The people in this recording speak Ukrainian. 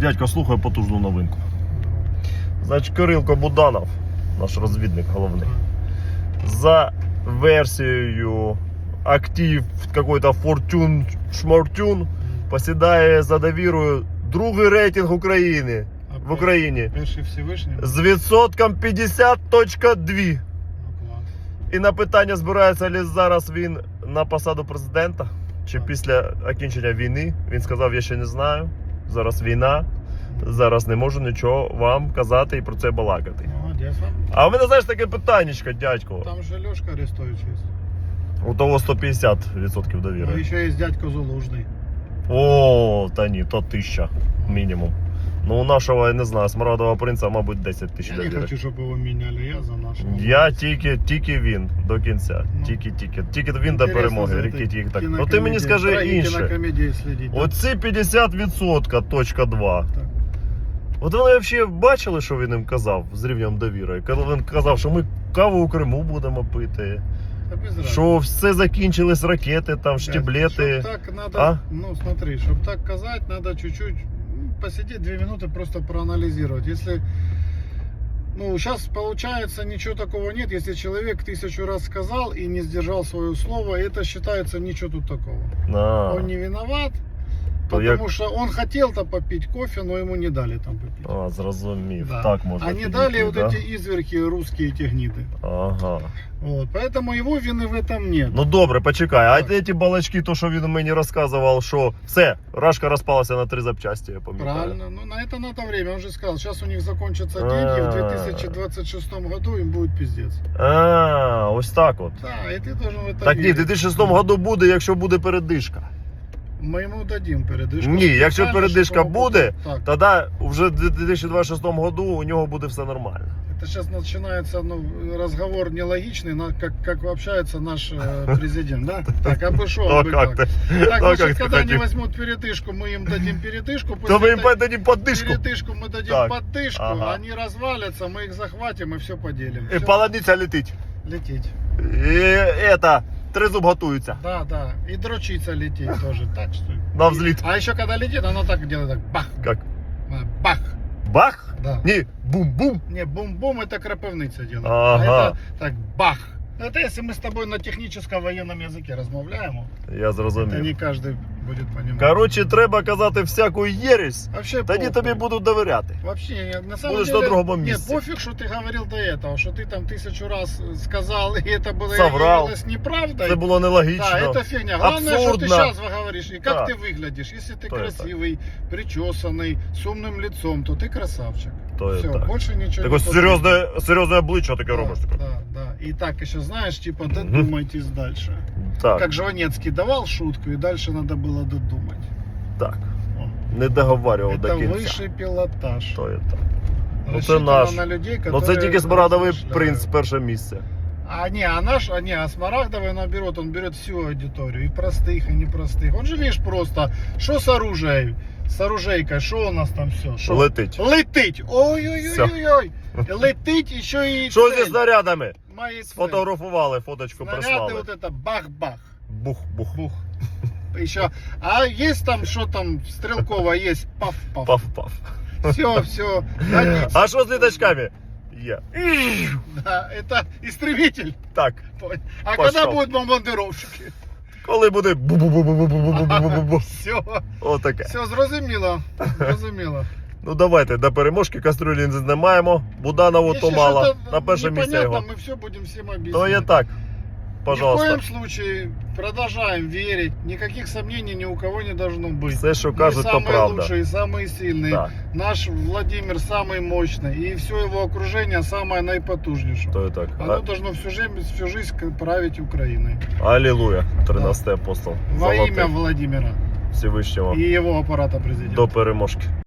Дядько, слухай потужну новинку. Значить, Кирилко Буданов, наш розвідник головний, за версією актив какой-то Fortune Шмортюн посідає за довірою другий рейтинг України в Україні Перший Всевишній. з відсотком 50.2. Ну. І на питання, збирається ли зараз він на посаду президента чи після окінчення війни. Він сказав: Я ще не знаю. Зараз війна, зараз не можу нічого вам казати і про це балакати. Молодець. А в мене знаєш таке питаннячко, дядько. Там же Льошка Арестович є. У того 150% Ну, і ще є дядько Залужний. О, та ні, то тисяча мінімум. Ну, у нашого, я не знаю, смарагдового принца, мабуть, 10 тисяч Я не довіри. хочу, щоб його міняли, я за нашого. Я тільки, тільки він до кінця. Ну. Тільки, тільки, тільки він до Інтересно перемоги. за Ріки, этой тільки так. Ну ти кінокомедії. мені скажи Дорогі інше. кінокомедії слідіть. Оці 50% точка 2. Так. От вони взагалі бачили, що він їм казав з рівнем довіри. Коли він казав, що ми каву у Криму будемо пити, Та без разницы. що все закінчились ракети, там Блядь, штиблети. Чтоб так надо, А? ну смотри, чтобы так казать, надо чуть-чуть ну, посидеть две минуты, просто проанализировать. Если, ну, сейчас получается ничего такого нет, если человек тысячу раз сказал и не сдержал свое слово, это считается ничего тут такого. А, Он не виноват, То потому як- что он хотел-то попить кофе, но ему не дали там попить. а, зрозумів. Да. Так можна. а не підійти, дали вот да? эти изверги русские, эти гниды. Ага. Вот, поэтому его вины в этом нет. Ну добре, почекай. А Так. ті балачки, то що він мені розказував, що все, рашка розпалася на три запчасті, я пам'ятаю. Правильно, ну на это надо время. Он же сказал, сейчас у них закончатся А. деньги, в 2026 году им будет пиздец. А, ось так от. Да, и ты должен в это Так ні, в верить. 2006 году буде, якщо буде передишка. Мы ему дадим передышку. Ні, якщо Специально, передишка щоб його буде, Так, тоді вже в 2026 году у нього буде все нормально. это сейчас начинается ну, разговор нелогичный, на, как, как общается наш э, президент, да? Так, а бы шо, Ну а бы как как? ти? Так, Ну, значит, как ты когда они хотел. возьмут передышку, мы им дадим передышку. То ми їм этой тоді подишку. передышку мы дадим Так, поддышку, ага. они развалятся, мы их захватим и все поделим. І Всё, полониця летить. лететь. І это, тризуб готується. Да, да. И дрочиться летит тоже. Так что. На взліт. А еще когда летит, оно так делает, так бах, Як? а, бах. Бах? Да. Ні, бум-бум. Не, бум-бум это крапивница делает. Ага. А это так бах. Это если мы с тобой на техническом военном языке размовляем, Я это зрозумів. не каждый будет понимать. Коротше, треба казати всяку єресь, Вообще тоді похуй. тобі будуть довіряти. Вообще, не- на самом Будешь деле, на другом нет, месте. пофиг, что ты говорил до этого, что ты там тысячу раз сказал, и это было Соврал. явилось неправдой. Це було нелогічно. Да, это фигня. Главное, Абсурдно. что ты сейчас говоришь и как Да. ты выглядишь. Если ты То это. красивый, причесанный, с умным лицом, то ты красавчик. То Все, є так. больше ничего Таке не серйозне, серйозне обличчя таке да, робиш. таке. Да, да. И так еще знаешь, типа, Мгм. додумайтесь дальше. Так, Как Жванецкий давал шутку, и дальше надо было додумать. так. О, Не договарював Это до кінця. высший пилотаж. То є так. Ну це Рассчитано наш. на людей, Ну це которые тільки смарадовий размышляют. принц перше місце. А не, а наш, а не, а Смарагдовый наоборот, он берет всю аудиторию, и простых, и непростых. Он же, видишь, просто, что с оружием, с оружейкой, что у нас там все? Шо? Летить. Летить! Ой-ой-ой-ой-ой! Летить еще и Що цель. зі снарядами? Мои цели. Фотографували, фоточку Снаряды прислали. вот это бах-бах. Бух-бух. Бух. Еще. А есть там, что там, стрелково есть, паф-паф. Паф-паф. Все, все. А що з літачками? Є. Да, это истребитель. Так. Понял. А Пошел. когда будут бомбардировщики? Коли буде бу-бу-бу-бу-бу-бу-бу-бу-бу-бу. Все. Отаке. Все, зрозуміло. Зрозуміло. Ну давайте до переможки кастрюлі не знімаємо. Буданову то Якщо мало. що-то На перше місце непонятно, його. Мы все будем всем объяснять. То є так. Ни в Пожалуйста. коем случае продолжаем верить. Никаких сомнений ни у кого не должно быть. Все, що Мы кажуть, то самые правда. лучшие, самые сильные. Так, Наш Владимир самый мощный. И все его окружение самое наипотужнейшее. то є так. Оно должно всю жизнь, всю жизнь править Украиной. А- Алілуя. 13 апостол. Во имя Золотий Владимира Всевишнього. и его аппарата президента. До переможки.